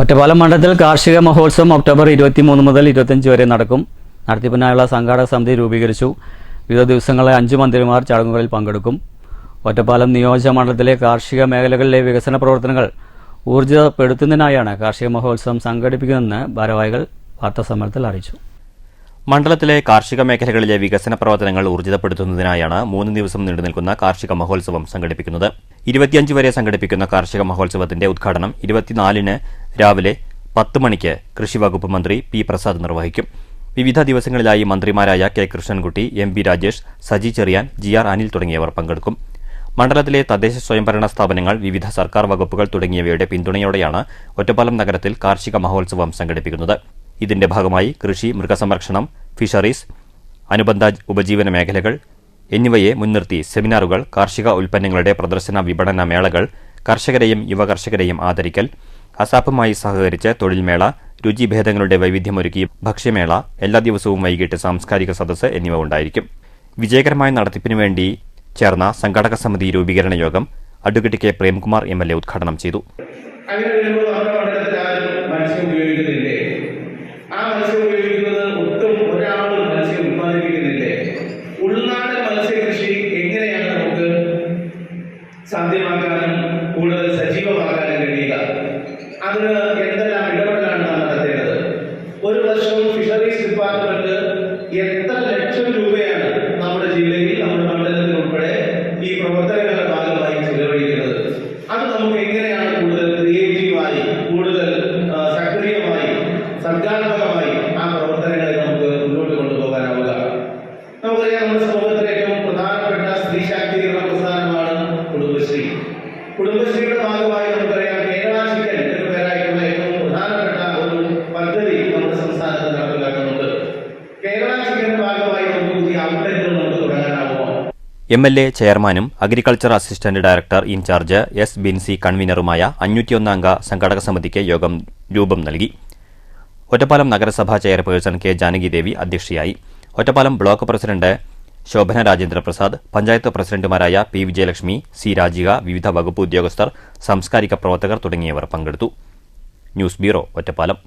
ഒറ്റപ്പാലം മണ്ഡലത്തിൽ കാർഷിക മഹോത്സവം ഒക്ടോബർ ഇരുപത്തി മൂന്ന് മുതൽ ഇരുപത്തഞ്ച് വരെ നടക്കും. നടത്തിപ്പിനായുള്ള സംഘാടക സമിതി രൂപീകരിച്ചു. വിവിധ ദിവസങ്ങളിലെ അഞ്ച് മന്ത്രിമാർ ചടങ്ങുകളിൽ പങ്കെടുക്കും. ഒറ്റപ്പാലം നിയോജക മണ്ഡലത്തിലെ കാർഷിക മേഖലകളിലെ വികസന പ്രവർത്തനങ്ങൾ ഊർജിതപ്പെടുത്തുന്നതിനായാണ് കാർഷിക മഹോത്സവം സംഘടിപ്പിക്കുന്നതെന്ന് ഭാരവാഹികൾ വാർത്താസമ്മേളനത്തിൽ അറിയിച്ചു. മണ്ഡലത്തിലെ കാർഷിക മേഖലകളിലെ വികസന പ്രവർത്തനങ്ങൾ ഊർജിതപ്പെടുത്തുന്നതിനായാണ് മൂന്ന് ദിവസം നീണ്ടുനിൽക്കുന്ന കാർഷിക മഹോത്സവം സംഘടിപ്പിക്കുന്നത്. ഇരുപത്തിയഞ്ച് വരെ സംഘടിപ്പിക്കുന്ന കാർഷിക മഹോത്സവത്തിന്റെ ഉദ്ഘാടനം ഇരുപത്തിനാലിന് രാവിലെ പത്ത് മണിക്ക് കൃഷി വകുപ്പ് മന്ത്രി പി പ്രസാദ് നിർവഹിക്കും. വിവിധ ദിവസങ്ങളിലായി മന്ത്രിമാരായ K Krishnankutty M P Rajesh Saji Cheriyan G R Anil തുടങ്ങിയവർ പങ്കെടുക്കും. മണ്ഡലത്തിലെ തദ്ദേശ സ്വയംഭരണ സ്ഥാപനങ്ങൾ വിവിധ സർക്കാർ വകുപ്പുകൾ തുടങ്ങിയവയുടെ പിന്തുണയോടെയാണ് ഒറ്റപ്പാലം നഗരത്തിൽ കാർഷിക മഹോത്സവം സംഘടിപ്പിക്കുന്നത്. ഇതിന്റെ ഭാഗമായി കൃഷി മൃഗസംരക്ഷണം ഫിഷറീസ് അനുബന്ധ ഉപജീവന മേഖലകൾ എന്നിവയെ മുൻനിർത്തി സെമിനാറുകൾ കാർഷിക ഉൽപ്പന്നങ്ങളുടെ പ്രദർശന വിപണന മേളകൾ കർഷകരെയും യുവകർഷകരെയും ആദരിക്കൽ അസാപ്പുമായി സഹകരിച്ച് തൊഴിൽമേള രുചിഭേദങ്ങളുടെ വൈവിധ്യമൊരുക്കി ഭക്ഷ്യമേള എല്ലാ ദിവസവും വൈകിട്ട് സാംസ്കാരിക സദസ്സ് എന്നിവ ഉണ്ടായിരിക്കും. വിജയകരമായ നടത്തിപ്പിനു വേണ്ടി ചേർന്ന സംഘാടക സമിതി രൂപീകരണ യോഗം advocate K. Premkumar M. L. A. ഉദ്ഘാടനം ചെയ്തു. സാധ്യമാക്കാനും കൂടുതൽ സജീവമാക്കാനും കഴിയുക? அங்க எந்த എം എൽ എ ചെയർമാനും agriculture assistant director in charge S Binsi കൺവീനറുമായ അഞ്ഞൂറ്റിയൊന്നംഗ സംഘാടക സമിതിക്ക് യോഗം രൂപം നൽകി. ഒറ്റപ്പാലം നഗരസഭാ ചെയർപേഴ്സൺ കെ ജാനകിദേവി അധ്യക്ഷയായി. ഒറ്റപ്പാലം ബ്ലോക്ക് പ്രസിഡന്റ് ശോഭന രാജേന്ദ്രപ്രസാദ് പഞ്ചായത്ത് പ്രസിഡന്റുമാരായ പി വിജയലക്ഷ്മി സി രാജിക വിവിധ വകുപ്പ് ഉദ്യോഗസ്ഥർ സാംസ്കാരിക പ്രവർത്തകർ തുടങ്ങിയവർ പങ്കെടുത്തു. News bureau Ottapalam.